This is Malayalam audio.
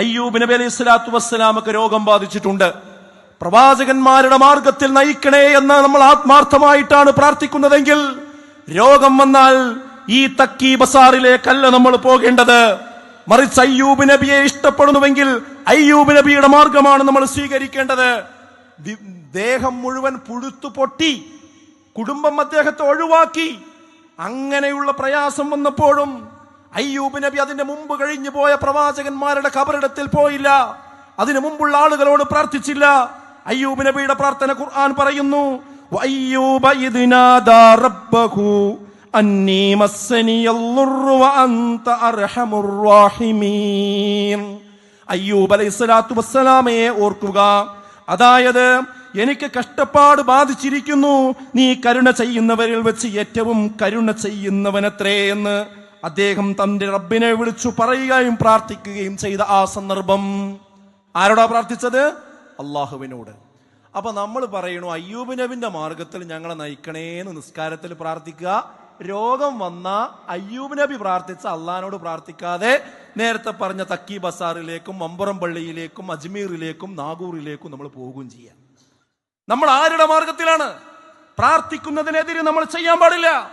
അയ്യൂബ് നബി അലൈഹി സ്വലാത്തു വസ്സലാമൊക്കെ രോഗം ബാധിച്ചിട്ടുണ്ട്. പ്രവാചകന്മാരുടെ മാർഗത്തിൽ നയിക്കണേ എന്ന് നമ്മൾ ആത്മാർത്ഥമായിട്ടാണ് പ്രാർത്ഥിക്കുന്നതെങ്കിൽ രോഗം വന്നാൽ ഈ തക്കി ബസാറിലേക്കല്ല നമ്മൾ പോകേണ്ടത്. മറിച്ച് അയ്യൂബ് നബിയെ ഇഷ്ടപ്പെടുന്നുവെങ്കിൽ അയ്യൂബ് നബിയുടെ മാർഗമാണ് നമ്മൾ സ്വീകരിക്കേണ്ടത്. ദേഹം മുഴുവൻ പുഴുത്തു പൊട്ടി കുടുംബം അദ്ദേഹത്തെ ഒഴിവാക്കി അങ്ങനെയുള്ള പ്രയാസം വന്നപ്പോഴും അയ്യൂബ് നബി അതിന്റെ മുമ്പ് കഴിഞ്ഞു പോയ പ്രവാചകന്മാരുടെ കബറിടത്തിൽ പോയില്ല. അതിനു മുമ്പുള്ള ആളുകളോട് പ്രാർത്ഥിച്ചില്ല. അയ്യൂബ് നബിയുടെ പ്രാർത്ഥന ഖുർആൻ പറയുന്നു അയ്യൂബ് അലൈഹിസ്സലാത്തു വസ്സലാമയെ ഓർക്കുക അതായത് എനിക്ക് കഷ്ടപ്പാട് ബാധിച്ചിരിക്കുന്നു. നീ കരുണ ചെയ്യുന്നവരിൽ വെച്ച് ഏറ്റവും കരുണ ചെയ്യുന്നവനത്രേ എന്ന്. അദ്ദേഹം തന്റെ റബ്ബിനെ വിളിച്ചു പറയുകയും പ്രാർത്ഥിക്കുകയും ചെയ്ത ആ സന്ദർഭം. ആരോടാ പ്രാർത്ഥിച്ചത്? അള്ളാഹുവിനോട്. അപ്പൊ നമ്മൾ പറയണു അയ്യൂബ് നബിന്റെ മാർഗത്തിൽ ഞങ്ങളെ നയിക്കണേന്ന് നിസ്കാരത്തിൽ പ്രാർത്ഥിക്കുക. രോഗം വന്ന അയ്യൂബ് നബി പ്രാർത്ഥിച്ച അള്ളഹാനോട് പ്രാർത്ഥിക്കാതെ നേരത്തെ പറഞ്ഞ തക്കി ബസാറിലേക്കും മമ്പുറം പള്ളിയിലേക്കും അജ്മീറിലേക്കും നാഗൂറിലേക്കും നമ്മൾ പോകുകയും ചെയ്യാം. നമ്മൾ ആരുടെ മാർഗത്തിലാണ്? പ്രാർത്ഥിക്കുന്നതിനെതിരെ നമ്മൾ ചെയ്യാൻ പാടില്ല.